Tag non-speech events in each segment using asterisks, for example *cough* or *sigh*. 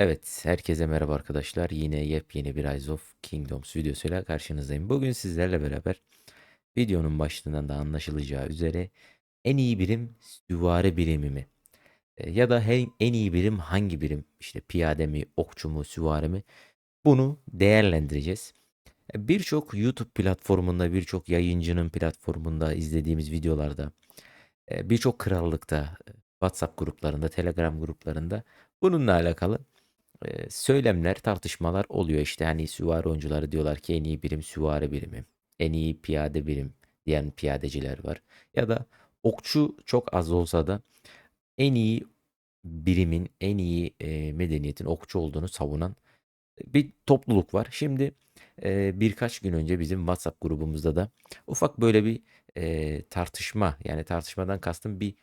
Evet, herkese merhaba arkadaşlar. Yine yepyeni bir Rise of Kingdoms videosuyla karşınızdayım. Bugün sizlerle beraber videonun başlığından da anlaşılacağı üzere en iyi birim süvari birimi mi? E, Ya da en, en iyi birim hangi birim? İşte piyade mi, okçu mu, süvari mi? Bunu değerlendireceğiz. E, Birçok YouTube platformunda, birçok yayıncının platformunda izlediğimiz videolarda, e, birçok krallıkta, WhatsApp gruplarında, Telegram gruplarında bununla alakalı e, söylemler, tartışmalar oluyor işte. Hani süvari oyuncuları diyorlar ki en iyi birim süvari birimi, en iyi piyade birim diyen piyadeciler var. Ya da okçu çok az olsa da en iyi birimin, en iyi medeniyetin okçu olduğunu savunan bir topluluk var. Şimdi birkaç gün önce bizim WhatsApp grubumuzda da ufak böyle bir tartışma yani tartışmadan kastım bir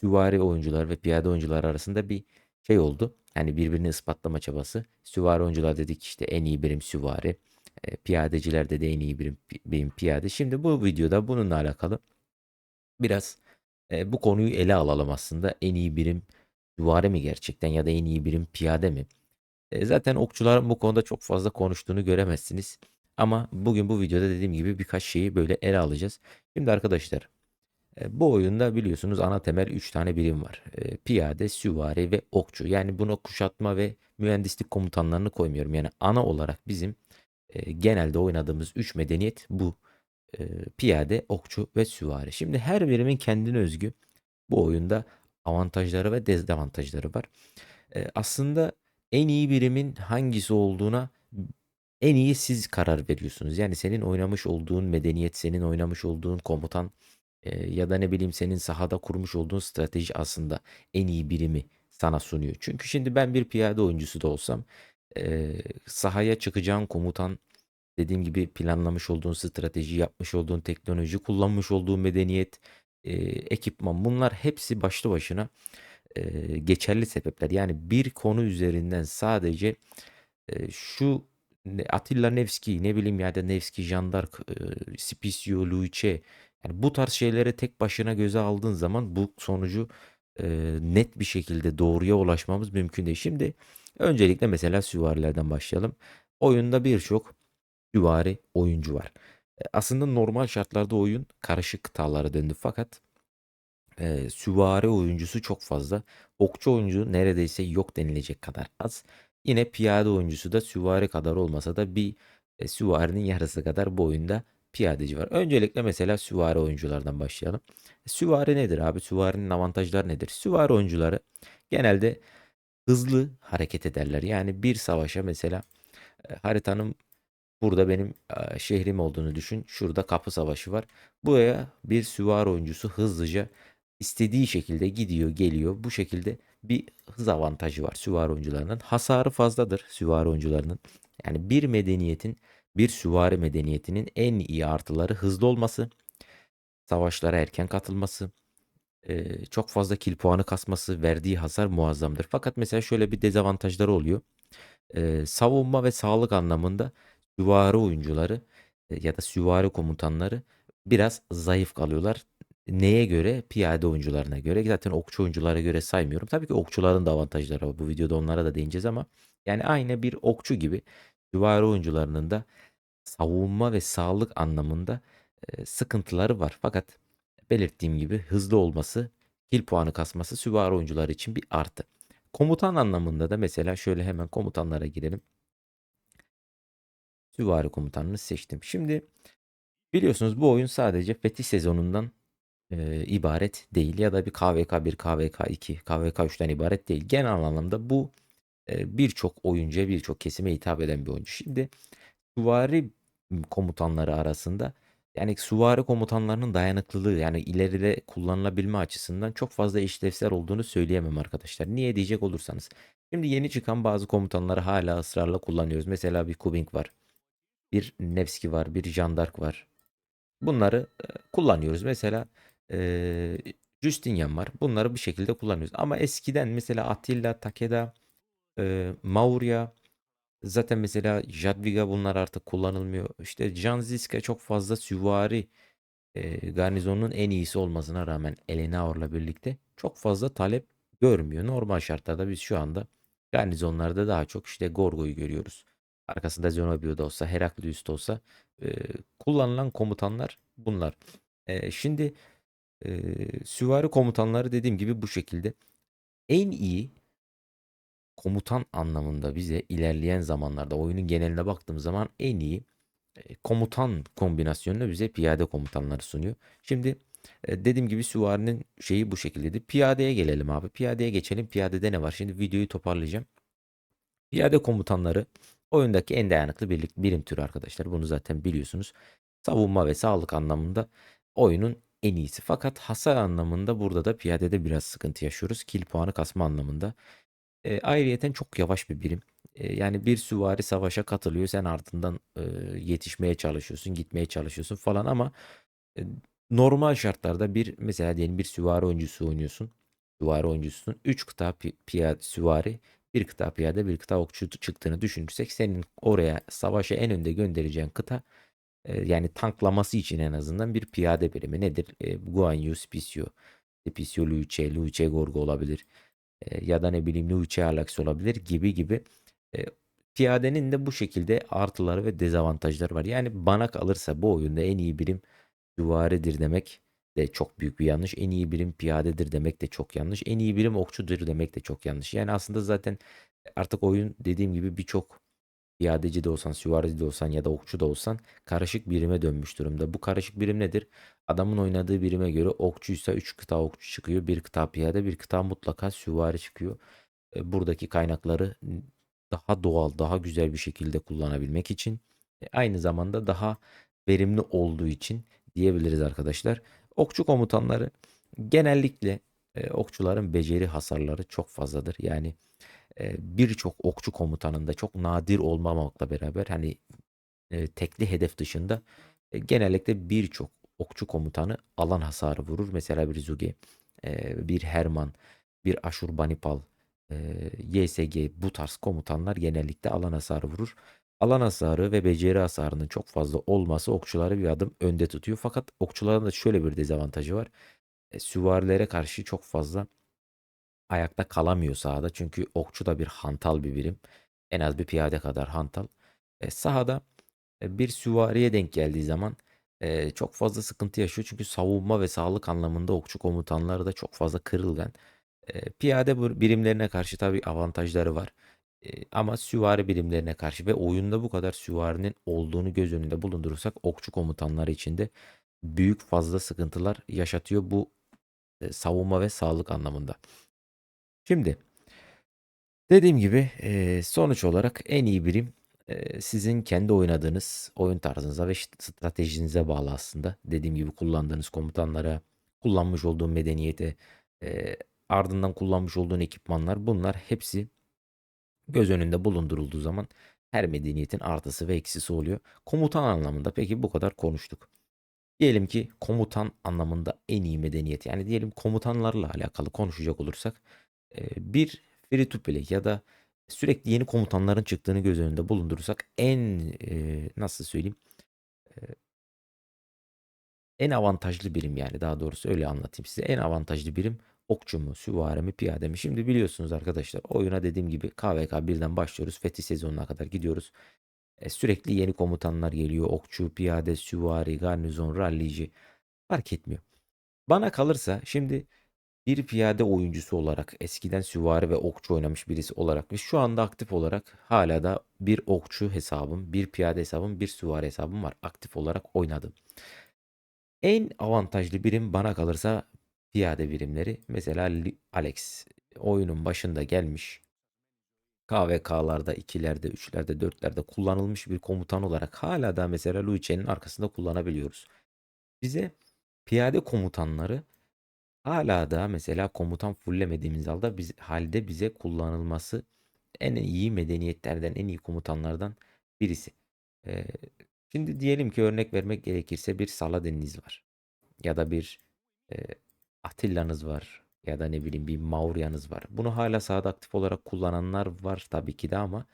süvari oyuncular ve piyade oyuncular arasında bir şey oldu. Yani birbirini ispatlama çabası. Süvari oyuncular dedik işte en iyi birim süvari. E, piyadeciler de en iyi birim, birim piyade. Şimdi bu videoda bununla alakalı biraz e, bu konuyu ele alalım aslında. En iyi birim süvari mi gerçekten ya da en iyi birim piyade mi? E, zaten okçuların bu konuda çok fazla konuştuğunu göremezsiniz. Ama bugün bu videoda dediğim gibi birkaç şeyi böyle ele alacağız. Şimdi arkadaşlar bu oyunda biliyorsunuz ana temel 3 tane birim var. E, piyade, süvari ve okçu. Yani buna kuşatma ve mühendislik komutanlarını koymuyorum. Yani ana olarak bizim e, genelde oynadığımız 3 medeniyet bu. E, piyade, okçu ve süvari. Şimdi her birimin kendine özgü bu oyunda avantajları ve dezavantajları var. E, aslında en iyi birimin hangisi olduğuna en iyi siz karar veriyorsunuz. Yani senin oynamış olduğun medeniyet, senin oynamış olduğun komutan e, ya da ne bileyim senin sahada kurmuş olduğun strateji aslında en iyi birimi sana sunuyor. Çünkü şimdi ben bir piyade oyuncusu da olsam e, sahaya çıkacağın komutan dediğim gibi planlamış olduğun strateji, yapmış olduğun teknoloji, kullanmış olduğun medeniyet, e, ekipman bunlar hepsi başlı başına e, geçerli sebepler. Yani bir konu üzerinden sadece e, şu Atilla Nevski ne bileyim ya da Nevski Jandark, e, Spisio, Luice yani bu tarz şeyleri tek başına göze aldığın zaman bu sonucu e, net bir şekilde doğruya ulaşmamız mümkün değil. Şimdi öncelikle mesela süvarilerden başlayalım. Oyunda birçok süvari oyuncu var. E, Aslında normal şartlarda oyun karışık kıtalara döndü fakat e, süvari oyuncusu çok fazla. Okçu oyuncu neredeyse yok denilecek kadar az. Yine piyade oyuncusu da süvari kadar olmasa da bir e, süvarinin yarısı kadar bu oyunda piyadeci var. Öncelikle mesela süvari oyunculardan başlayalım. Süvari nedir abi? Süvarinin avantajları nedir? Süvari oyuncuları genelde hızlı hareket ederler. Yani bir savaşa mesela e, haritanın burada benim e, şehrim olduğunu düşün. Şurada kapı savaşı var. Buraya bir süvari oyuncusu hızlıca istediği şekilde gidiyor, geliyor. Bu şekilde bir hız avantajı var süvari oyuncularının. Hasarı fazladır süvari oyuncularının. Yani bir medeniyetin, bir süvari medeniyetinin en iyi artıları hızlı olması, savaşlara erken katılması, çok fazla kill puanı kasması, verdiği hasar muazzamdır. Fakat mesela şöyle bir dezavantajları oluyor. Savunma ve sağlık anlamında süvari oyuncuları ya da süvari komutanları biraz zayıf kalıyorlar. Neye göre? Piyade oyuncularına göre. Zaten okçu oyunculara göre saymıyorum. Tabii ki okçuların da avantajları var. Bu videoda onlara da değineceğiz ama yani aynı bir okçu gibi süvari oyuncularının da savunma ve sağlık anlamında sıkıntıları var. Fakat belirttiğim gibi hızlı olması, kill puanı kasması süvari oyuncular için bir artı. Komutan anlamında da mesela şöyle hemen komutanlara girelim. Süvari komutanını seçtim. Şimdi biliyorsunuz bu oyun sadece fetih sezonundan e, ibaret değil ya da bir KVK 1, KVK 2, KVK 3'ten ibaret değil. Genel anlamda bu birçok oyuncuya, birçok kesime hitap eden bir oyuncu. Şimdi süvari komutanları arasında yani süvari komutanlarının dayanıklılığı yani ileride kullanılabilme açısından çok fazla işlevsel olduğunu söyleyemem arkadaşlar. Niye diyecek olursanız. Şimdi yeni çıkan bazı komutanları hala ısrarla kullanıyoruz. Mesela bir Kubing var. Bir Nevski var. Bir Jandark var. Bunları kullanıyoruz. Mesela e, Justinian var. Bunları bir şekilde kullanıyoruz. Ama eskiden mesela Attila, Takeda, e, Maurya, zaten mesela Jadwiga bunlar artık kullanılmıyor. İşte Janziska çok fazla süvari e, garnizonun en iyisi olmasına rağmen Eleanor'la birlikte çok fazla talep görmüyor. Normal şartlarda biz şu anda garnizonlarda daha çok işte Gorgo'yu görüyoruz. Arkasında Zenobio da olsa, Heraklius da olsa e, kullanılan komutanlar bunlar. E, şimdi e, süvari komutanları dediğim gibi bu şekilde. En iyi komutan anlamında bize ilerleyen zamanlarda oyunun geneline baktığımız zaman en iyi e, komutan kombinasyonunu bize piyade komutanları sunuyor. Şimdi e, dediğim gibi süvarinin şeyi bu şekildeydi. Piyadeye gelelim abi. Piyadeye geçelim. Piyadede ne var? Şimdi videoyu toparlayacağım. Piyade komutanları oyundaki en dayanıklı birlik, birim türü arkadaşlar. Bunu zaten biliyorsunuz. Savunma ve sağlık anlamında oyunun en iyisi. Fakat hasar anlamında burada da piyadede biraz sıkıntı yaşıyoruz. Kill puanı kasma anlamında. E, ayrıyeten çok yavaş bir birim. E, yani bir süvari savaşa katılıyor. Sen ardından e, yetişmeye çalışıyorsun, gitmeye çalışıyorsun falan ama e, normal şartlarda bir mesela diyelim bir süvari oyuncusu oynuyorsun. Süvari oyuncusun. 3 kıta pi- piyade süvari, bir kıta piyade, bir kıta okçu çıktığını düşünürsek senin oraya savaşa en önde göndereceğin kıta e, yani tanklaması için en azından bir piyade birimi nedir? E, Guan Yu, Spicio, Spicio Luce, Luce Gorgo olabilir. Ya da ne bileyim Luce Alex olabilir gibi gibi. Piyadenin de bu şekilde artıları ve dezavantajları var. Yani bana kalırsa bu oyunda en iyi birim süvaridir demek de çok büyük bir yanlış. En iyi birim piyadedir demek de çok yanlış. En iyi birim okçudur demek de çok yanlış. Yani aslında zaten artık oyun dediğim gibi birçok piyadeci de olsan, süvari de olsan ya da okçu da olsan karışık birime dönmüş durumda. Bu karışık birim nedir? Adamın oynadığı birime göre okçuysa 3 kıta okçu çıkıyor, bir kıta piyade, bir kıta mutlaka süvari çıkıyor. E, Buradaki kaynakları daha doğal, daha güzel bir şekilde kullanabilmek için e, aynı zamanda daha verimli olduğu için diyebiliriz arkadaşlar. Okçu komutanları genellikle e, okçuların beceri hasarları çok fazladır. Yani birçok okçu komutanında çok nadir olmamakla beraber hani tekli hedef dışında genellikle birçok okçu komutanı alan hasarı vurur. Mesela bir Zugi, bir Herman, bir Aşurbanipal, YSG bu tarz komutanlar genellikle alan hasarı vurur. Alan hasarı ve beceri hasarının çok fazla olması okçuları bir adım önde tutuyor. Fakat okçuların da şöyle bir dezavantajı var. Süvarilere karşı çok fazla ayakta kalamıyor sahada. Çünkü okçu da bir hantal bir birim. En az bir piyade kadar hantal. E, sahada e, bir süvariye denk geldiği zaman e, çok fazla sıkıntı yaşıyor. Çünkü savunma ve sağlık anlamında okçu komutanları da çok fazla kırılgan. E, piyade birimlerine karşı tabii avantajları var. E, ama süvari birimlerine karşı ve oyunda bu kadar süvarinin olduğunu göz önünde bulundurursak okçu komutanları için de büyük fazla sıkıntılar yaşatıyor bu e, savunma ve sağlık anlamında. Şimdi dediğim gibi sonuç olarak en iyi birim sizin kendi oynadığınız oyun tarzınıza ve stratejinize bağlı aslında. Dediğim gibi kullandığınız komutanlara, kullanmış olduğun medeniyete, ardından kullanmış olduğun ekipmanlar bunlar hepsi göz önünde bulundurulduğu zaman her medeniyetin artısı ve eksisi oluyor. Komutan anlamında peki bu kadar konuştuk. Diyelim ki komutan anlamında en iyi medeniyet yani diyelim komutanlarla alakalı konuşacak olursak bir free to play ya da sürekli yeni komutanların çıktığını göz önünde bulundurursak en nasıl söyleyeyim en avantajlı birim yani daha doğrusu öyle anlatayım size en avantajlı birim okçu mu, süvari mi, piyade mi? Şimdi biliyorsunuz arkadaşlar oyuna dediğim gibi KVK 1'den başlıyoruz. Fethi sezonuna kadar gidiyoruz. Sürekli yeni komutanlar geliyor. Okçu, piyade, süvari, garnizon, rallici fark etmiyor. Bana kalırsa şimdi bir piyade oyuncusu olarak eskiden süvari ve okçu oynamış birisi olarak ve şu anda aktif olarak hala da bir okçu hesabım, bir piyade hesabım, bir süvari hesabım var. Aktif olarak oynadım. En avantajlı birim bana kalırsa piyade birimleri. Mesela Alex oyunun başında gelmiş. KVK'larda, ikilerde, üçlerde, dörtlerde kullanılmış bir komutan olarak hala da mesela Luice'nin arkasında kullanabiliyoruz. Bize piyade komutanları hala da mesela komutan fullemediğimiz halde, biz, halde bize kullanılması en iyi medeniyetlerden, en iyi komutanlardan birisi. Ee, şimdi diyelim ki örnek vermek gerekirse bir Saladin'iniz var. Ya da bir e, Atilla'nız var. Ya da ne bileyim bir Mauryan'ız var. Bunu hala sahada aktif olarak kullananlar var tabii ki de ama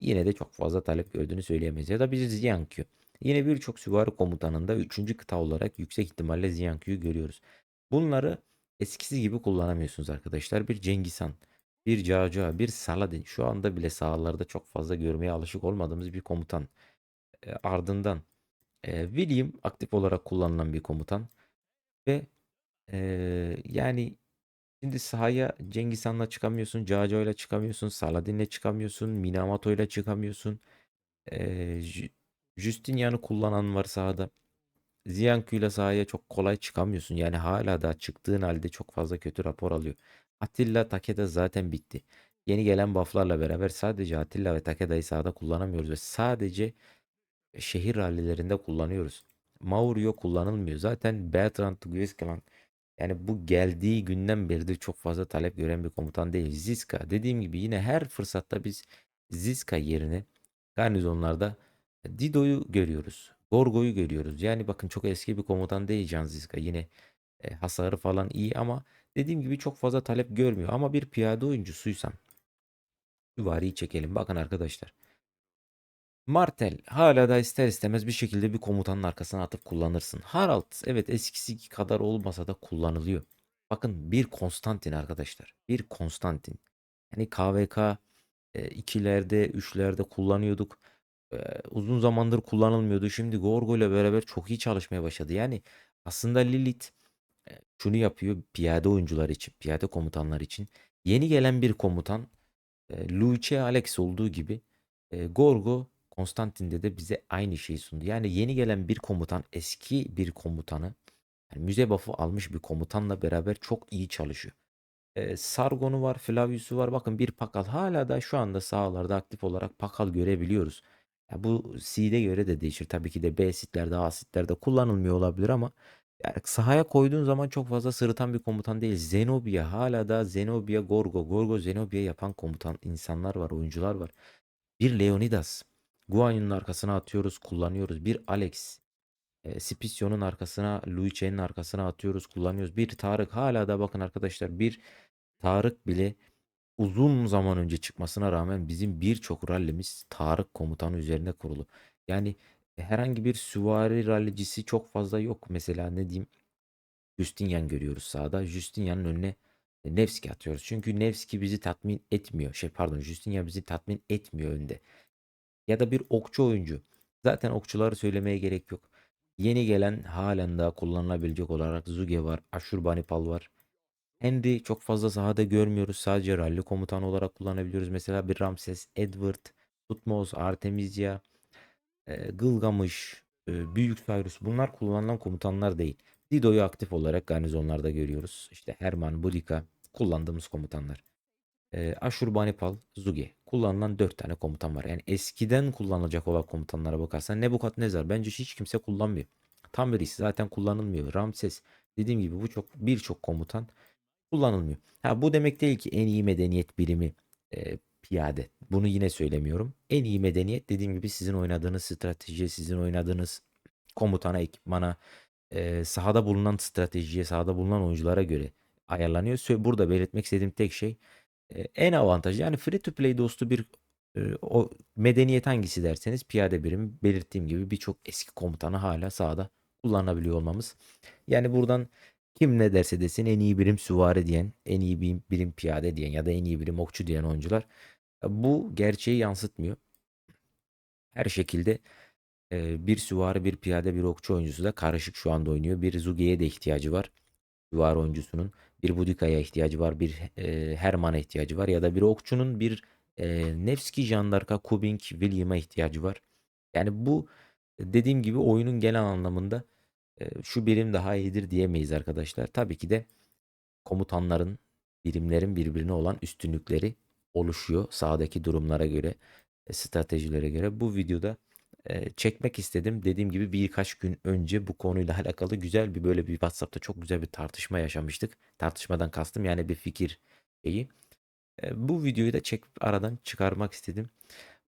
yine de çok fazla talep gördüğünü söyleyemeyiz. Ya da bir Ziyankyu. Yine birçok süvari komutanında 3. kıta olarak yüksek ihtimalle Ziyankyu'yu görüyoruz. Bunları eskisi gibi kullanamıyorsunuz arkadaşlar. Bir Cengiz Han, bir Caca, bir Saladin. Şu anda bile sahalarda çok fazla görmeye alışık olmadığımız bir komutan. E, ardından e, William aktif olarak kullanılan bir komutan ve e, yani şimdi sahaya Cengiz Han'la çıkamıyorsun, Caca ile çıkamıyorsun, Saladin'le çıkamıyorsun, Minamoto ile çıkamıyorsun. E, Ju- Justinian'ı kullanan var sahada. Ziyankü'yle sahaya çok kolay çıkamıyorsun. Yani hala da çıktığın halde çok fazla kötü rapor alıyor. Atilla Takeda zaten bitti. Yeni gelen bufflarla beraber sadece Atilla ve Takeda'yı sahada kullanamıyoruz ve sadece şehir rallilerinde kullanıyoruz. Maurio kullanılmıyor. Zaten Bertrand Güyeskelan yani bu geldiği günden beridir çok fazla talep gören bir komutan değil. Ziska dediğim gibi yine her fırsatta biz Ziska yerine garnizonlarda Dido'yu görüyoruz. Gorgo'yu görüyoruz. Yani bakın çok eski bir komutan değil Can Ziska. Yine e, hasarı falan iyi ama dediğim gibi çok fazla talep görmüyor. Ama bir piyade oyuncusuysan süvariyi çekelim. Bakın arkadaşlar. Martel hala da ister istemez bir şekilde bir komutanın arkasına atıp kullanırsın. Harald evet eskisi kadar olmasa da kullanılıyor. Bakın bir Konstantin arkadaşlar. Bir Konstantin. Yani KVK e, ikilerde, üçlerde kullanıyorduk. Uzun zamandır kullanılmıyordu. Şimdi Gorgo ile beraber çok iyi çalışmaya başladı. Yani aslında Lilith e, şunu yapıyor piyade oyuncular için, piyade komutanlar için. Yeni gelen bir komutan e, Luce Alex olduğu gibi Gorgo Konstantin'de de bize aynı şeyi sundu. Yani yeni gelen bir komutan eski bir komutanı yani müze buff'ı almış bir komutanla beraber çok iyi çalışıyor. Sargon'u var, Flavius'u var. Bakın bir Pakal hala da şu anda sahalarda aktif olarak Pakal görebiliyoruz. Ya bu C'de göre de değişir. Tabii ki de B sitlerde, A sitlerde kullanılmıyor olabilir ama yani sahaya koyduğun zaman çok fazla sırıtan bir komutan değil. Zenobia hala da Zenobia Gorgo, Gorgo Zenobia yapan komutan insanlar var, oyuncular var. Bir Leonidas. Guanyu'nun arkasına atıyoruz, kullanıyoruz. Bir Alex. E, Spissio'nun arkasına, Luice'nin arkasına atıyoruz, kullanıyoruz. Bir Tarık hala da bakın arkadaşlar bir Tarık bile uzun zaman önce çıkmasına rağmen bizim birçok rallimiz Tarık komutanı üzerine kurulu. Yani herhangi bir süvari rallicisi çok fazla yok. Mesela ne diyeyim Justinian görüyoruz sahada. Justinian'ın önüne e, Nevski atıyoruz. Çünkü Nevski bizi tatmin etmiyor. Şey pardon Justinian bizi tatmin etmiyor önde. Ya da bir okçu oyuncu. Zaten okçuları söylemeye gerek yok. Yeni gelen halen daha kullanılabilecek olarak Zuge var. Ashurbanipal var. Henry çok fazla sahada görmüyoruz. Sadece rally komutanı olarak kullanabiliyoruz. Mesela bir Ramses, Edward, Tutmos, Artemisia, e, Gılgamış, Büyük Cyrus bunlar kullanılan komutanlar değil. Dido'yu aktif olarak garnizonlarda görüyoruz. İşte Herman, Boudica kullandığımız komutanlar. E, Ashurbanipal, Zuge kullanılan 4 tane komutan var. Yani eskiden kullanılacak olan komutanlara bakarsan Nebukadnezar bence hiç kimse kullanmıyor. Tamris zaten kullanılmıyor. Ramses dediğim gibi bu çok birçok komutan kullanılmıyor. Ha bu demek değil ki en iyi medeniyet birimi e, piyade. Bunu yine söylemiyorum. En iyi medeniyet dediğim gibi sizin oynadığınız strateji, sizin oynadığınız komutana, ekipmana, e, sahada bulunan stratejiye, sahada bulunan oyunculara göre ayarlanıyor. Burada belirtmek istediğim tek şey e, en avantajlı yani free to play dostu bir e, o medeniyet hangisi derseniz piyade birimi belirttiğim gibi birçok eski komutanı hala sahada kullanabiliyor olmamız. Yani buradan kim ne derse desin en iyi birim süvari diyen, en iyi birim, birim piyade diyen ya da en iyi birim okçu diyen oyuncular bu gerçeği yansıtmıyor. Her şekilde bir süvari, bir piyade, bir okçu oyuncusu da karışık şu anda oynuyor. Bir Zuge'ye de ihtiyacı var. Süvari oyuncusunun. Bir Budika'ya ihtiyacı var. Bir Herman'a ihtiyacı var. Ya da bir okçunun bir Nevski, Jandarka, Kubink, William'a ihtiyacı var. Yani bu dediğim gibi oyunun genel anlamında şu birim daha iyidir diyemeyiz arkadaşlar. Tabii ki de komutanların, birimlerin birbirine olan üstünlükleri oluşuyor sahadaki durumlara göre, e, stratejilere göre. Bu videoda e, çekmek istedim. Dediğim gibi birkaç gün önce bu konuyla *laughs* alakalı güzel bir böyle bir WhatsApp'ta çok güzel bir tartışma yaşamıştık. Tartışmadan kastım yani bir fikir şeyi. E, bu videoyu da çekip aradan çıkarmak istedim.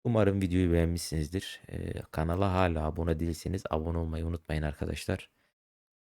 Umarım videoyu beğenmişsinizdir. E, kanala hala abone değilseniz abone olmayı unutmayın arkadaşlar.